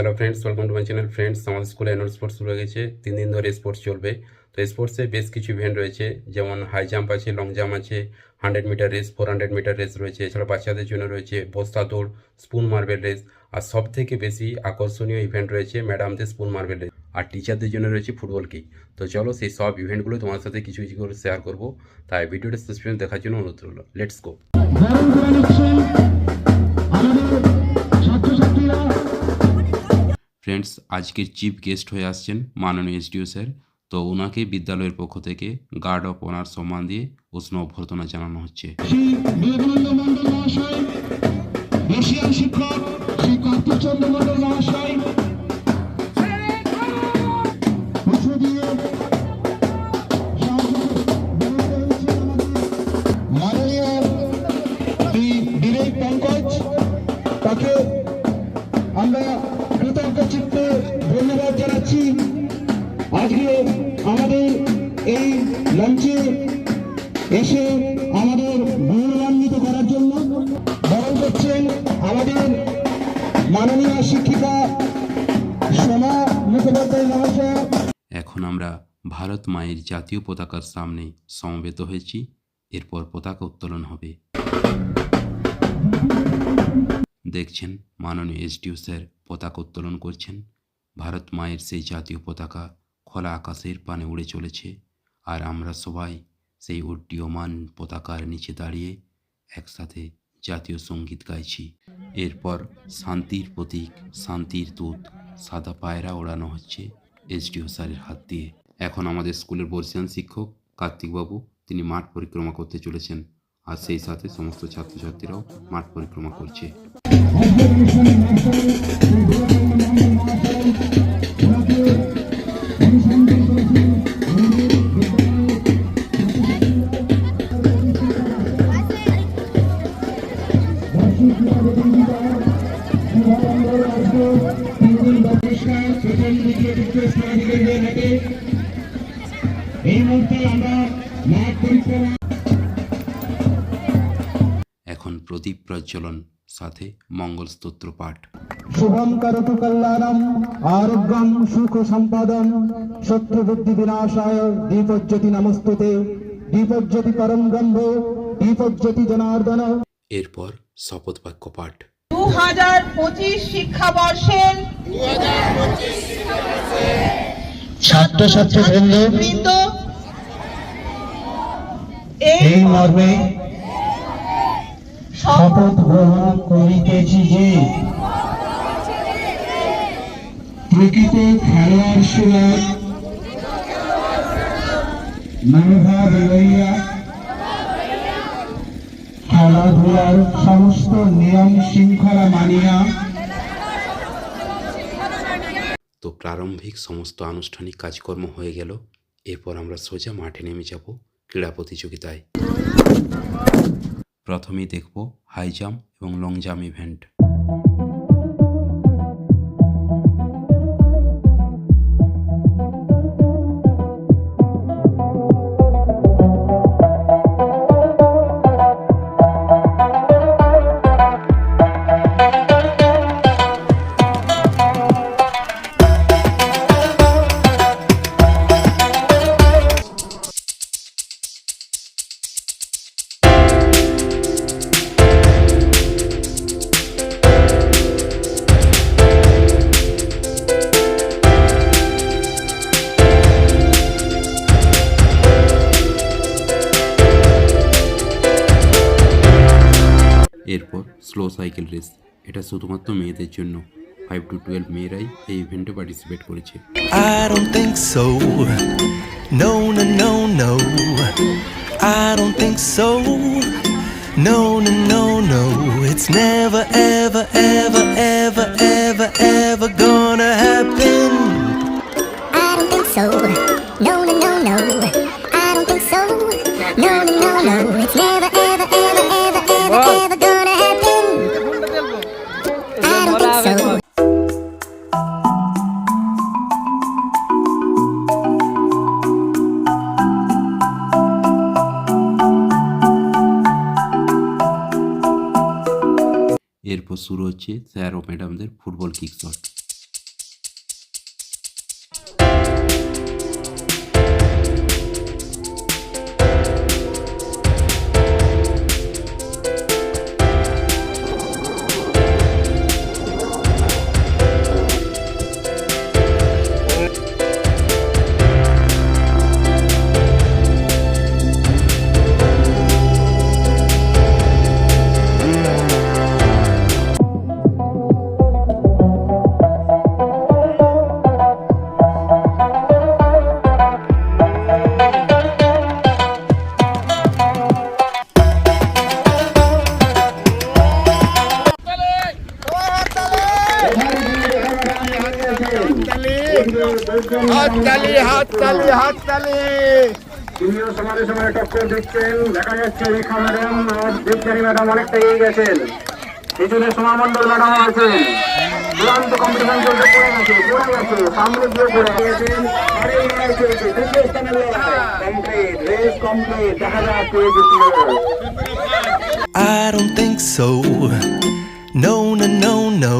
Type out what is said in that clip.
Hello friends welcome to my channel friends আমাদের স্কুলে annual sports শুরু হয়ে গেছে। তিন দিন ধরে স্পোর্টস চলবে। তো স্পোর্টসে বেশ কিছু ইভেন্ট রয়েছে। যেমন হাই জাম্প আছে লং জাম্প আছে hundred metre race four hundred metre race রয়েছে। এছাড়া বাচ্চাদের জন্য রয়েছে বস্তা দৌড় স্পুন মার্বেল রেস আর সব থেকে বেশি আকর্ষণীয় ইভেন্ট রয়েছে ম্যাডামদের স্পুন মার্বেল রেস আর টিচারদের জন্য রয়েছে ফুটবল কি তো চলো সেই সব ইভেন্টগুলো তোমার সাথে কিছু কিছু করে শেয়ার করব। তাই ভিডিওটা শেষ পর্যন্ত দেখার জন্য অনুরোধ রইল। লেটস গো ফ্রেন্ডস আজকের চিফ গেস্ট হয়ে আসছেন মাননীয় এসডিও স্যার। তো ওনাকে বিদ্যালয়ের পক্ষ থেকে গার্ড অফ অনার সম্মান দিয়ে উষ্ণ অভ্যর্থনা জানানো হচ্ছে। শিক্ষক এসে আমাদের গৌরবান্বিত করার জন্য বরণ করছেন আমাদের মাননীয় শিক্ষিকা সোমা মুখোপাধ্যায় মহাশয়। এখন আমরা ভারত মায়ের জাতীয় পতাকার সামনে সমবেত হয়েছি। এরপর পতাকা উত্তোলন হবে। দেখছেন, মাননীয় এসডিও স্যার পতাকা উত্তোলন করছেন। ভারত মায়ের সেই জাতীয় পতাকা খোলা আকাশের পানে উড়ে চলেছে। আর আমরা সবাই সেই উড্ডীয়মান পতাকার নিচে দাঁড়িয়ে একসাথে জাতীয় সংগীত গাইছি। এরপর শান্তির প্রতীক, শান্তির দূত, সাদা পায়রা ওড়ানো হচ্ছে এসডিও স্যারের হাত দিয়ে। এখন আমাদের স্কুলের বর্ষিয়ান শিক্ষক কার্তিকবাবু, তিনি মাঠ পরিক্রমা করতে চলেছেন। আর সেই সাথে সমস্ত ছাত্রছাত্রীরাও মাঠ পরিক্রমা করছে। এখন প্রদীপ প্রজ্বলন, সাথে মঙ্গল স্তোত্র পাঠ। শুভম করতু কল্যাণম আরোগ্যম, সুখ সম্পাদন শত্রু বুদ্ধি বিনাশায়, দীপজ্যোতি নমস্তুতে, দীপজ্যোতি পরম ব্রহ্ম, দীপজ্যোতি জনার্দন। এরপর শপথ বাক্য পাঠ। দু হাজার পঁচিশ শিক্ষাবর্ষের ছাত্রছাত্রী বৃন্দ বৃন্দ এই মর্মে শপথ গ্রহণ করিতেছি যে প্রকৃত খেলোয়াড় সুলভ মনোভাব লইয়া খেলাধুলার সমস্ত নিয়ম শৃঙ্খলা মানিয়া তো প্রারম্ভিক সমস্ত আনুষ্ঠানিক কাজকর্ম হয়ে গেল। এরপর আমরা সোজা মাঠে নেমে যাব ক্রীড়া প্রতিযোগিতায়। প্রথমেই দেখব হাই জাম্প এবং লং জাম্প ইভেন্ট। এরপর স্লো সাইকেল রেস এটা শুধুমাত্র মেয়েদের জন্য ফাইভ টু টুয়েলভ মেয়েরাই এই ইভেন্টে পার্টিসিপেট করেছে. No, no, no, no. It's never, ever, ever, ever, ever, ever gonna happen. I don't think so. এরপর শুরু হচ্ছে স্যার ও ম্যাডামদের ফুটবল কিক শট হাততালি হাততালি। হাততালি তিনিও সমানে সমানে টক্কর দিচ্ছেন দেখা যাচ্ছে রেখা ম্যাডাম আর দেবচারী ম্যাডাম অনেকটা এগিয়ে গেছেন। পিছনে সোমামন্ডল ম্যাডাম আছেন। চূড়ান্ত কম্পিটিশন চলতে পড়ে গেছে পড়ে গেছে সামনে গিয়ে পড়ে গেছেন আরে চলছে স্থানের লড়াই কমপ্লিট রেস কমপ্লিট দেখা যাক কে জিতলো। I don't think so. No,